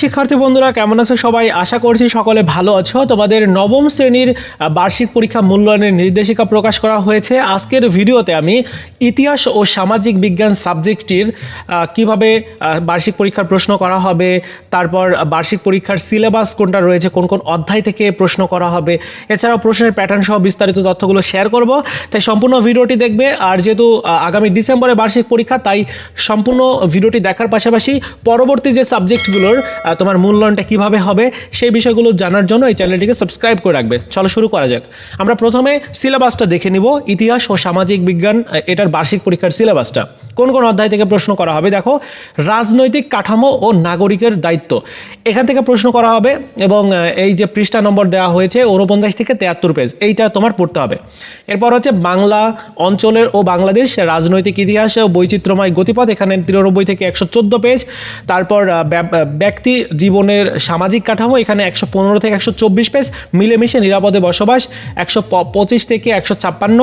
শিক্ষার্থী বন্ধুরা, কেমন আছো সবাই? আশা করছি সকলে ভালো আছো। তোমাদের নবম শ্রেণির বার্ষিক পরীক্ষা মূল্যায়নের নির্দেশিকা প্রকাশ করা হয়েছে। আজকের ভিডিওতে আমি ইতিহাস ও সামাজিক বিজ্ঞান সাবজেক্টটির কীভাবে বার্ষিক পরীক্ষার প্রশ্ন করা হবে, তারপর বার্ষিক পরীক্ষার সিলেবাস কোনটা রয়েছে, কোন কোন অধ্যায় থেকে প্রশ্ন করা হবে, এছাড়াও প্রশ্নের প্যাটার্ন সহ বিস্তারিত তথ্যগুলো শেয়ার করব। তাই সম্পূর্ণ ভিডিওটি দেখবে, আর যেহেতু আগামী ডিসেম্বরে বার্ষিক পরীক্ষা, তাই সম্পূর্ণ ভিডিওটি দেখার পাশাপাশি পরবর্তী যে সাবজেক্টগুলোর তোমার মূল্যায়নটা কীভাবে হবে সেই বিষয়গুলো জানার জন্য এই চ্যানেলটিকে সাবস্ক্রাইব করে রাখবে। চলো শুরু করা যাক। আমরা প্রথমে সিলেবাসটা দেখে নিব। ইতিহাস ও সামাজিক বিজ্ঞান এটার বার্ষিক পরীক্ষার সিলেবাসটা কোন কোন অধ্যায় থেকে প্রশ্ন করা হবে? দেখো, রাজনৈতিক কাঠামো ও নাগরিকের দায়িত্ব। এখান থেকে প্রশ্ন করা হবে এবং এই যে পৃষ্ঠা নম্বর দেওয়া হয়েছে, ঊনপঞ্চাশ থেকে তেয়াত্তর পেজ এইটা তোমার পড়তে হবে। এরপর হচ্ছে বাংলা অঞ্চলের ও বাংলাদেশ রাজনৈতিক ইতিহাস ও বৈচিত্র্যময় গতিপথ, এখানে তিরানব্বই থেকে একশো চোদ্দ পেজ তারপর ব্যক্তি জীবনের সামাজিক কাঠামো, এখানে একশো পনেরো থেকে একশো চব্বিশ পেজ মিলেমিশে নিরাপদে বসবাস, একশো পঁচিশ থেকে একশো ছাপ্পান্ন,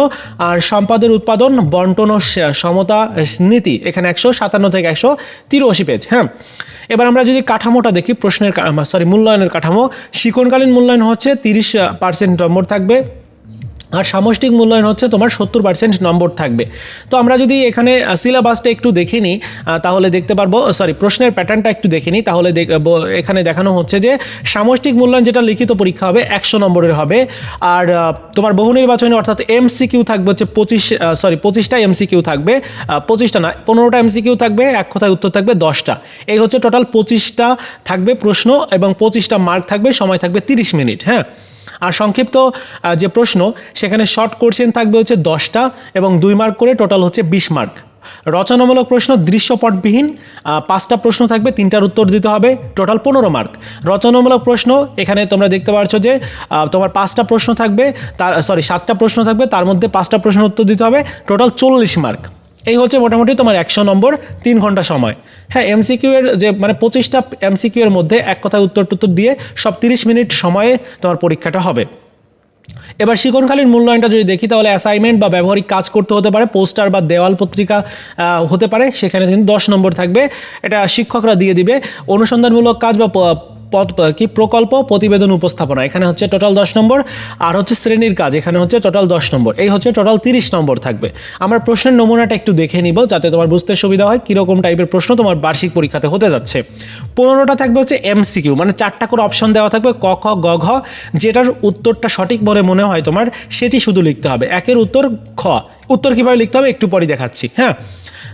আর সম্পদের উৎপাদন, বন্টন ও সমতা নীতি। এখানে একশো সাতান্ন থেকে একশো তিরাশি পেজ হ্যাঁ? এবার আমরা যদি কাঠামোটা দেখি, প্রশ্নের সরি মূল্যায়নের কাঠামো। শিকনকালীন মূল্যায়ন হচ্ছে তিরিশ পার্সেন্ট নম্বর থাকবে। আর সামষ্টিক মূল্যায়ন হচ্ছে তোমার সত্তর পার্সেন্ট নম্বর থাকবে। তো আমরা যদি এখানে সিলেবাসটা একটু দেখে নিই তাহলে দেখতে পারব সরি প্রশ্নের প্যাটার্নটা একটু দেখে নিই, তাহলে এখানে দেখানো হচ্ছে যে, সামষ্টিক মূল্যায়ন যেটা লিখিত পরীক্ষা হবে একশো নম্বরের হবে, আর তোমার বহু নির্বাচনে, অর্থাৎ এমসিকিউ থাকবে হচ্ছে পঁচিশ সরি পঁচিশটা এমসিকিউ থাকবে পঁচিশটা না, পনেরোটা এমসিকিউ থাকবে, এক কথায় উত্তর থাকবে দশটা। এই হচ্ছে টোটাল পঁচিশটা থাকবে প্রশ্ন এবং পঁচিশটা মার্ক থাকবে, সময় থাকবে তিরিশ মিনিট হ্যাঁ? আর সংক্ষিপ্ত যে প্রশ্ন, সেখানে শর্ট কোশ্চেন থাকবে হচ্ছে দশটা এবং দুই মার্ক করে টোটাল হচ্ছে বিশ মার্ক রচনামূলক প্রশ্ন দৃশ্যপটবিহীন পাঁচটা প্রশ্ন থাকবে, তিনটার উত্তর দিতে হবে টোটাল পনেরো মার্ক রচনামূলক প্রশ্ন, এখানে তোমরা দেখতে পাচ্ছ যে তোমার পাঁচটা প্রশ্ন থাকবে, তার সরি সাতটা প্রশ্ন থাকবে, তার মধ্যে পাঁচটা প্রশ্ন উত্তর দিতে হবে টোটাল চল্লিশ মার্ক এই হচ্ছে মোটামুটি তোমার একশো নম্বর, তিন ঘণ্টা সময়। হ্যাঁ এমসিকিউ এর যে মানে পঁচিশটা এমসিকিউ এর মধ্যে এক কথায় উত্তর টুত্তর দিয়ে সব তিরিশ মিনিট সময়ে তোমার পরীক্ষাটা হবে। এবার শিক্ষণকালীন মূল্যায়নটা যদি দেখি, তাহলে অ্যাসাইনমেন্ট বা ব্যবহারিক কাজ করতে হতে পারে, পোস্টার বা দেওয়াল পত্রিকা হতে পারে, সেখানে কিন্তু দশ নম্বর থাকবে। এটা শিক্ষকরা দিয়ে দিবে। অনুসন্ধানমূলক কাজ বা পদ কি প্রকল্প প্রতিবেদন উপস্থাপনা। এখানে হচ্ছে টোটাল দশ নম্বর আর হচ্ছে শ্রেণির কাজ। এখানে হচ্ছে টোটাল দশ নম্বর। এই হচ্ছে টোটাল তিরিশ নম্বর থাকবে। আমার প্রশ্নের নমুনাটা একটু দেখে নিব যাতে তোমার বুঝতে সুবিধা হয় কীরকম টাইপের প্রশ্ন তোমার বার্ষিক পরীক্ষাতে হতে যাচ্ছে। পনেরোটা থাকবে হচ্ছে এমসিকিউ মানে চারটা করে অপশন দেওয়া থাকবে ক, খ, গ, ঘ, যেটার উত্তরটা সঠিক বলে মনে হয় তোমার, সেটি শুধু লিখতে হবে। একের উত্তর খ। উত্তর কীভাবে লিখতে হবে একটু পরে দেখাচ্ছি। হ্যাঁ?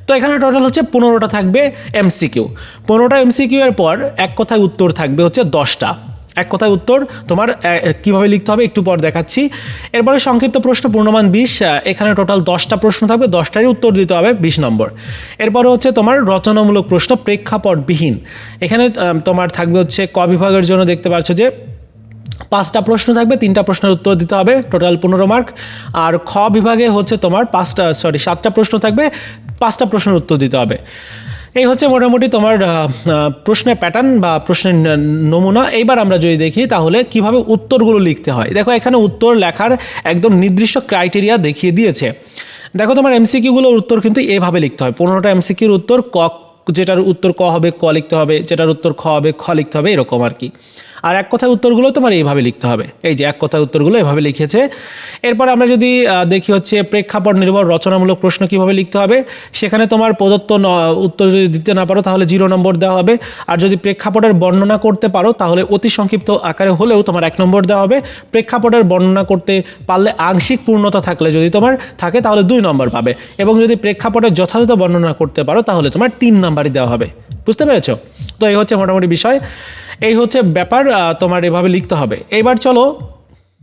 তো এখানে টোটাল হচ্ছে পনেরোটা থাকবে এমসিকিউ পনেরোটা এমসিকিউ এর পর এক কথায় উত্তর থাকবে হচ্ছে দশটা। এক কথায় উত্তর তোমার কীভাবে লিখতে হবে একটু পর দেখাচ্ছি। এরপরে সংক্ষিপ্ত প্রশ্ন, পূর্ণমান বিশ এখানে টোটাল দশটা প্রশ্ন থাকবে, দশটারই উত্তর দিতে হবে বিশ নম্বর। এরপরে হচ্ছে তোমার রচনামূলক প্রশ্ন, প্রেক্ষাপটবিহীন। এখানে তোমার থাকবে হচ্ছে ক বিভাগের জন্য দেখতে পাচ্ছ যে পাঁচটা প্রশ্ন থাকবে, তিনটা প্রশ্নের উত্তর দিতে হবে, টোটাল পনেরো মার্ক। আর খ বিভাগে হচ্ছে তোমার পাঁচটা, সরি, সাতটা প্রশ্ন থাকবে, পাঁচটা প্রশ্নের উত্তর দিতে হবে। এই হচ্ছে মোটামুটি তোমার প্রশ্নের প্যাটার্ন বা প্রশ্নের নমুনা। এইবার আমরা যদি দেখি, তাহলে কীভাবে উত্তরগুলো লিখতে হয়? দেখো, এখানে উত্তর লেখার একদম নির্দিষ্ট ক্রাইটেরিয়া দেখিয়ে দিয়েছে। দেখো, তোমার এমসিকিউগুলোর উত্তর কিন্তু এভাবে লিখতে হয়। পনেরোটা এমসিকিউর উত্তর, ক, যেটার উত্তর ক হবে, ক লিখতে হবে, যেটার উত্তর খ হবে, খ লিখতে হবে, এরকম আর কি। আর এক কথায় উত্তরগুলো তোমার এইভাবে লিখতে হবে। এই যে এক কথায় উত্তরগুলো এভাবে লিখেছে। এরপর আমরা যদি দেখি হচ্ছে প্রেক্ষাপট নির্ভর রচনামূলক প্রশ্ন কীভাবে লিখতে হবে, সেখানে তোমার প্রদত্ত উত্তর যদি দিতে না পারো তাহলে জিরো নম্বর দেওয়া হবে। আর যদি প্রেক্ষাপটের বর্ণনা করতে পারো তাহলে অতি সংক্ষিপ্ত আকারে হলেও তোমার এক নম্বর দেওয়া হবে। প্রেক্ষাপটের বর্ণনা করতে পারলে আংশিক পূর্ণতা থাকলে যদি তোমার থাকে তাহলে দুই নম্বর পাবে। এবং যদি প্রেক্ষাপটের যথাযথ বর্ণনা করতে পারো তাহলে তোমার তিন নাম্বারই দেওয়া হবে। বুঝতে পেরেছ? তো এই হচ্ছে মোটামুটি বিষয়। এই হচ্ছে ব্যাপার তোমার এভাবে লিখতে হবে। এবার চলো